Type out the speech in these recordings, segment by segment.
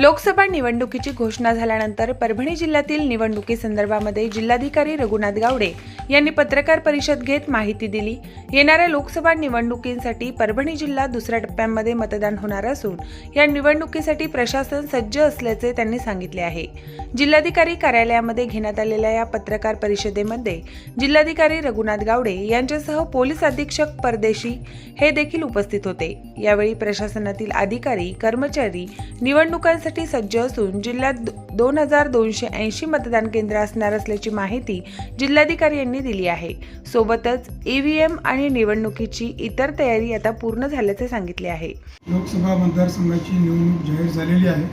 लोकसभा निवडणुकीची घोषणा झाल्यानंतर परभणी जिल्ह्यातील निवडणुकीसंदर्भामध्ये जिल्हाधिकारी रघुनाथ गावडे यांनी पत्रकार परिषद घेत माहिती दिली. येणाऱ्या लोकसभा निवडणुकींसाठी परभणी जिल्हा दुसऱ्या टप्प्यांमध्ये मतदान होणार असून या निवडणुकीसाठी प्रशासन सज्ज असल्याचे त्यांनी सांगितले आहे. जिल्हाधिकारी कार्यालयामध्ये घेण्यात आलेल्या या पत्रकार परिषदेमध्ये जिल्हाधिकारी रघुनाथ गावडे यांच्यासह पोलीस अधीक्षक परदेशी हे देखील उपस्थित होते. यावेळी प्रशासनातील अधिकारी कर्मचारी निवडणुकांसाठी सज्ज असून जिल्ह्यात दोन हजार दोनशे ऐंशी मतदान केंद्र असणार असल्याची माहिती जिल्हाधिकारी यांनी दिली आहे. सोबतच ईव्हीएम आणि निवडणुकीची इतर तयारी आता पूर्ण झाल्याचे सांगितले आहे. लोकसभा मतदारसंघाची निवडणूक जाहीर झालेली आहे.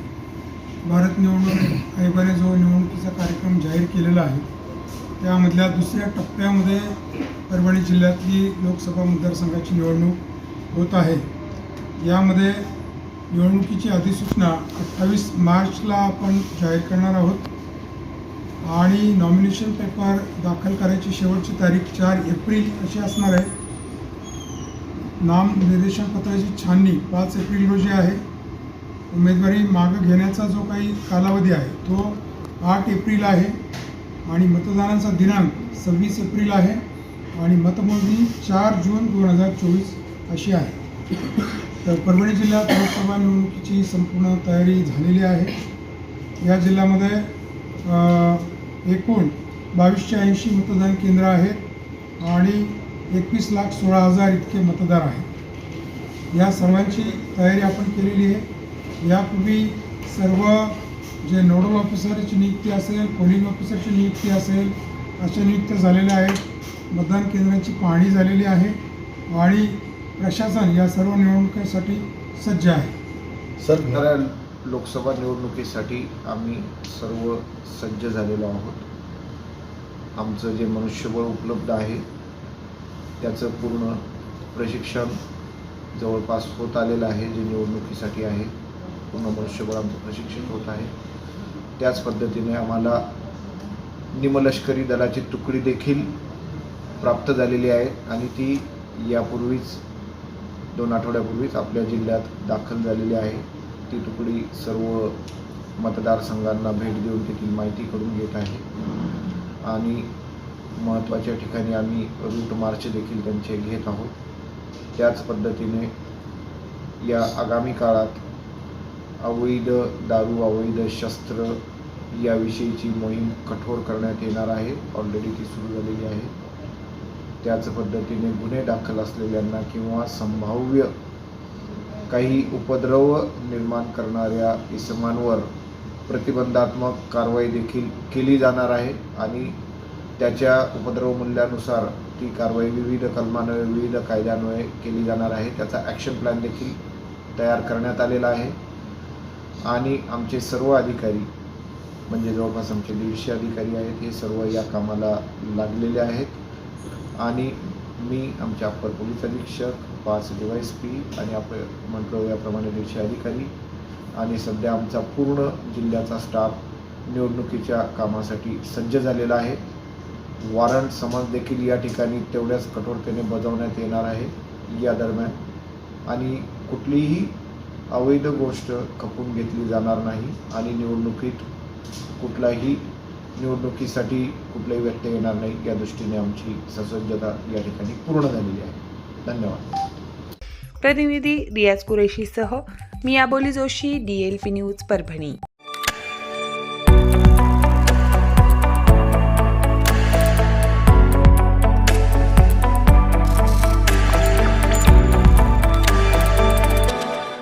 भारत निवडणूक आयोगाने जो निवडणुकीचा कार्यक्रम जाहीर केलेला आहे त्यामधल्या दुसऱ्या टप्प्यामध्ये परभणी जिल्ह्यातली लोकसभा मतदारसंघाची निवडणूक होत आहे. यामध्ये निवडणुकीची अधिसूचना अठ्ठावीस मार्चला आपण जाहीर करणार आहोत. आणि नॉमिनेशन पेपर दाखल करायची शेवटची तारीख चार एप्रिल अशी असणार आहे. नाम निर्देशन पत्राची छाननी पाच एप्रिल रोजी आहे. उमेदवारी मागं घेण्याचा जो काही कालावधी आहे तो आठ एप्रिल आहे. आणि मतदानाचा दिनांक सव्वीस एप्रिल आहे. आणि मतमोजणी चार जून दोन हजार चोवीस अशी आहे. तर परभणी जिल्ह्यात लोकसभा निवडणुकीची संपूर्ण तयारी झालेली आहे. या जिल्ह्यामध्ये एकूण बावीसशे ऐंशी मतदान केंद्र आहेत आणि एकवीस लाख सोळा हजार इतके मतदार आहेत. या सर्वांची तयारी आपण केलेली आहे. यापूर्वी सर्व जे नोडल ऑफिसरची नियुक्ती असेल पोलिंग ऑफिसरची नियुक्ती असेल अशा नियुक्त्या झालेल्या आहेत. मतदान केंद्रांची पाहणी झालेली आहे. आणि प्रशासन या सर्व निवडणुकीसाठी सज्ज आहे. सर येणाऱ्या लोकसभा निवडणुकीसाठी आम्ही सर्व सज्ज झालेलो आहोत. आमचं जे मनुष्यबळ उपलब्ध आहे त्याचं पूर्ण प्रशिक्षण जवळपास होत आलेलं आहे जे निवडणुकीसाठी आहे. पूर्ण मनुष्यबळ आमचं प्रशिक्षित होत आहे. त्याच पद्धतीने आम्हाला निमलष्करी दलाची तुकडी देखील प्राप्त झालेली आहे आणि ती यापूर्वीच दोन आठवड्यापूर्वीच आपल्या जिल्ह्यात दाखल झालेली आहे. ती तुकडी सर्व मतदारसंघांना भेट देऊन तेथील माहिती करून घेत आहे. आणि महत्त्वाच्या ठिकाणी आम्ही रूट मार्च देखील त्यांचे घेत आहोत. त्याच पद्धतीने या आगामी काळात अवैध दारू अवैध शस्त्र याविषयीची मोहीम कठोर करण्यात येणार आहे. ऑलरेडी ती सुरू झालेली आहे. त्याच पद्धतीने गुन्हे दाखल असलेल्यांना किंवा संभाव्य काही उपद्रव निर्माण करणाऱ्या इसमांवर प्रतिबंधात्मक कारवाई देखील केली जाणार आहे आणि त्याच्या उपद्रव मूल्यानुसार ती कारवाई विविध कलमान्वये विविध कायद्यान्वये केली जाणार आहे. त्याचा ॲक्शन प्लॅन देखील तयार करण्यात आलेला आहे. आणि आमचे सर्व अधिकारी म्हणजे जवळपास आमचे दीडशे अधिकारी आहेत हे सर्व या कामाला लागलेले आहेत. आणि मी आमचे अप्पर पोलीस अधीक्षक पाच डिवायस पी आणि आपण म्हटलं याप्रमाणे दीडशे अधिकारी आणि सध्या आमचा पूर्ण जिल्ह्याचा स्टाफ निवडणुकीच्या कामासाठी सज्ज झालेला आहे. वॉरंट समज देखील या ठिकाणी तेवढ्याच कठोरतेने बजावण्यात येणार आहे या दरम्यान. आणि कुठलीही अवैध गोष्ट खपून घेतली जाणार नाही आणि निवडणुकीत कुठलाही निवडणुकीसाठी कुठलाही व्यत्यय येणार नाही. या दृष्टीने आमची ससज्जता या ठिकाणी पूर्ण झालेली आहे. धन्यवाद. प्रतिनिधी रियाज कुरेशीसह मी Aboli Joshi D L P news Parbhani.